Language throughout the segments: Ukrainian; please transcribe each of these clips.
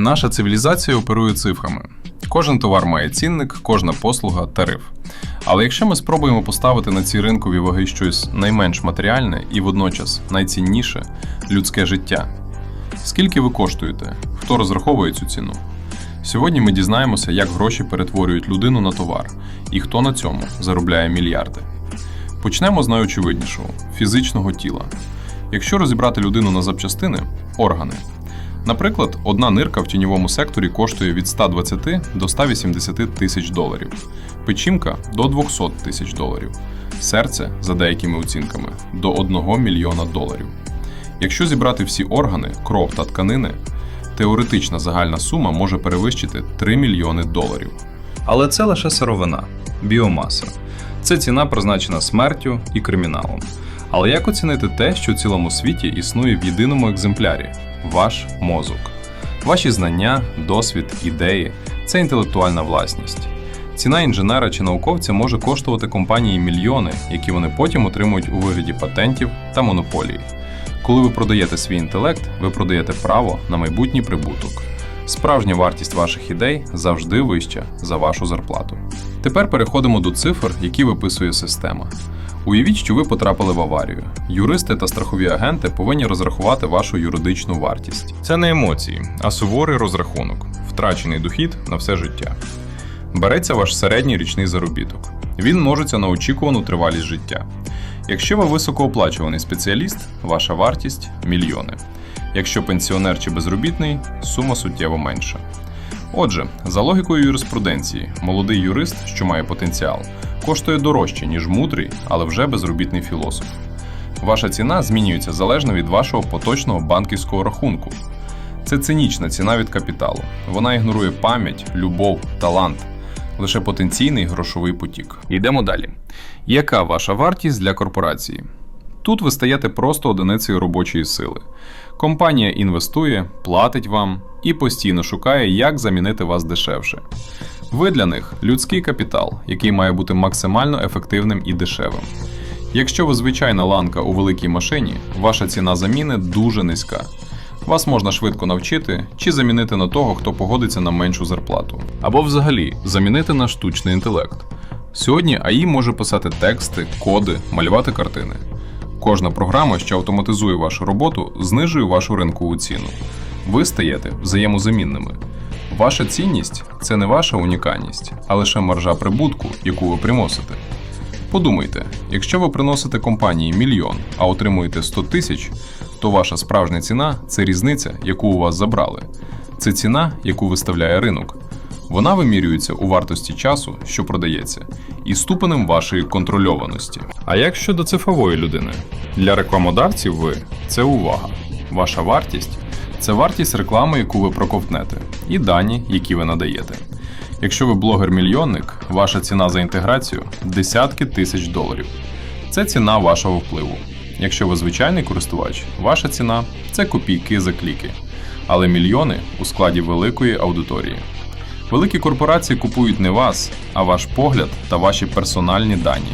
Наша цивілізація оперує цифрами. Кожен товар має цінник, кожна послуга тариф. Але якщо ми спробуємо поставити на ці ринкові ваги щось найменш матеріальне і водночас найцінніше людське життя, скільки ви коштуєте? Хто розраховує цю ціну? Сьогодні ми дізнаємося, як гроші перетворюють людину на товар і хто на цьому заробляє мільярди. Почнемо з найочевиднішого фізичного тіла. Якщо розібрати людину на запчастини органи. Наприклад, одна нирка в тіньовому секторі коштує від 120 до 180 тисяч доларів, печінка до 200 тисяч доларів, серце, за деякими оцінками, до 1 мільйона доларів. Якщо зібрати всі органи, кров та тканини, теоретична загальна сума може перевищити 3 мільйони доларів. Але це лише сировина, біомаса. Це ціна призначена смертю і криміналом. Але як оцінити те, що в цілому світі існує в єдиному екземплярі ваш мозок? Ваші знання, досвід, ідеї це інтелектуальна власність. Ціна інженера чи науковця може коштувати компанії мільйони, які вони потім отримують у вигляді патентів та монополії. Коли ви продаєте свій інтелект, ви продаєте право на майбутній прибуток. Справжня вартість ваших ідей завжди вища за вашу зарплату. Тепер переходимо до цифр, які виписує система. Уявіть, що ви потрапили в аварію. Юристи та страхові агенти повинні розрахувати вашу юридичну вартість. Це не емоції, а суворий розрахунок, втрачений дохід на все життя. Береться ваш середній річний заробіток. Він множиться на очікувану тривалість життя. Якщо ви високооплачуваний спеціаліст, ваша вартість мільйони. Якщо пенсіонер чи безробітний, сума суттєво менша. Отже, за логікою юриспруденції, молодий юрист, що має потенціал, коштує дорожче, ніж мудрий, але вже безробітний філософ. Ваша ціна змінюється залежно від вашого поточного банківського рахунку. Це цинічна ціна від капіталу. Вона ігнорує пам'ять, любов, талант, лише потенційний грошовий потік. Йдемо далі. Яка ваша вартість для корпорації? Тут ви стаєте просто одиницею робочої сили. Компанія інвестує, платить вам і постійно шукає, як замінити вас дешевше. Ви для них людський капітал, який має бути максимально ефективним і дешевим. Якщо ви звичайна ланка у великій машині, ваша ціна заміни дуже низька. Вас можна швидко навчити чи замінити на того, хто погодиться на меншу зарплату. Або взагалі замінити на штучний інтелект. Сьогодні АІ може писати тексти, коди, малювати картини. Кожна програма, що автоматизує вашу роботу, знижує вашу ринкову ціну. Ви стаєте взаємозамінними. Ваша цінність це не ваша унікальність, а лише маржа прибутку, яку ви приносите. Подумайте, якщо ви приносите компанії мільйон, а отримуєте 100 тисяч, то ваша справжня ціна це різниця, яку у вас забрали. Це ціна, яку виставляє ринок. Вона вимірюється у вартості часу, що продається, і ступенем вашої контрольованості. А як щодо цифрової людини? Для рекламодавців ви це увага. Ваша вартість це вартість реклами, яку ви проковтнете, і дані, які ви надаєте. Якщо ви блогер-мільйонник, ваша ціна за інтеграцію десятки тисяч доларів. Це ціна вашого впливу. Якщо ви звичайний користувач, ваша ціна це копійки за кліки, але мільйони у складі великої аудиторії. Великі корпорації купують не вас, а ваш погляд та ваші персональні дані,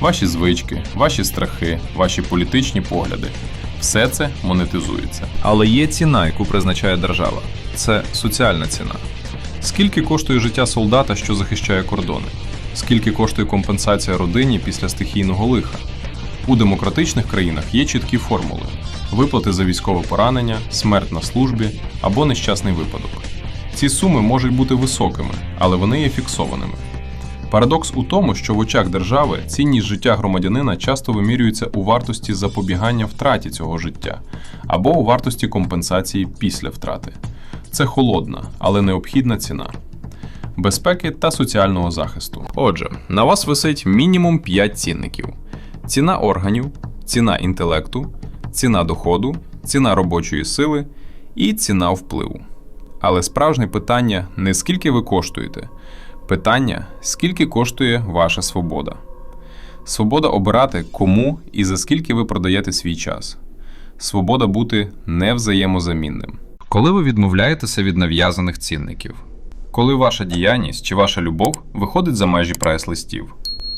ваші звички, ваші страхи, ваші політичні погляди. Все це монетизується. Але є ціна, яку призначає держава. Це соціальна ціна. Скільки коштує життя солдата, що захищає кордони? Скільки коштує компенсація родині після стихійного лиха? У демократичних країнах є чіткі формули: виплати за військове поранення, смерть на службі або нещасний випадок. Ці суми можуть бути високими, але вони є фіксованими. Парадокс у тому, що в очах держави цінність життя громадянина часто вимірюється у вартості запобігання втраті цього життя або у вартості компенсації після втрати. Це холодна, але необхідна ціна. Безпеки та соціального захисту. Отже, на вас висить мінімум 5 цінників: ціна органів, ціна інтелекту, ціна доходу, ціна робочої сили і ціна впливу. Але справжнє питання не скільки ви коштуєте, питання, скільки коштує ваша свобода. Свобода обирати, кому і за скільки ви продаєте свій час. Свобода бути невзаємозамінним. Коли ви відмовляєтеся від нав'язаних цінників, коли ваша діяльність чи ваша любов виходить за межі прайс-листів,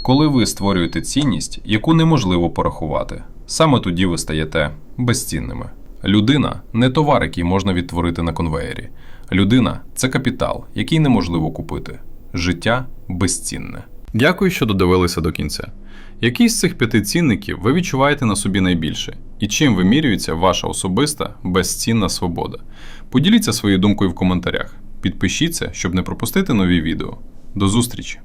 коли ви створюєте цінність, яку неможливо порахувати, саме тоді ви стаєте безцінними. Людина не товар, який можна відтворити на конвеєрі. Людина це капітал, який неможливо купити. Життя безцінне. Дякую, що додивилися до кінця. Який з цих п'яти цінників ви відчуваєте на собі найбільше? І чим вимірюється ваша особиста безцінна свобода? Поділіться своєю думкою в коментарях. Підпишіться, щоб не пропустити нові відео. До зустрічі!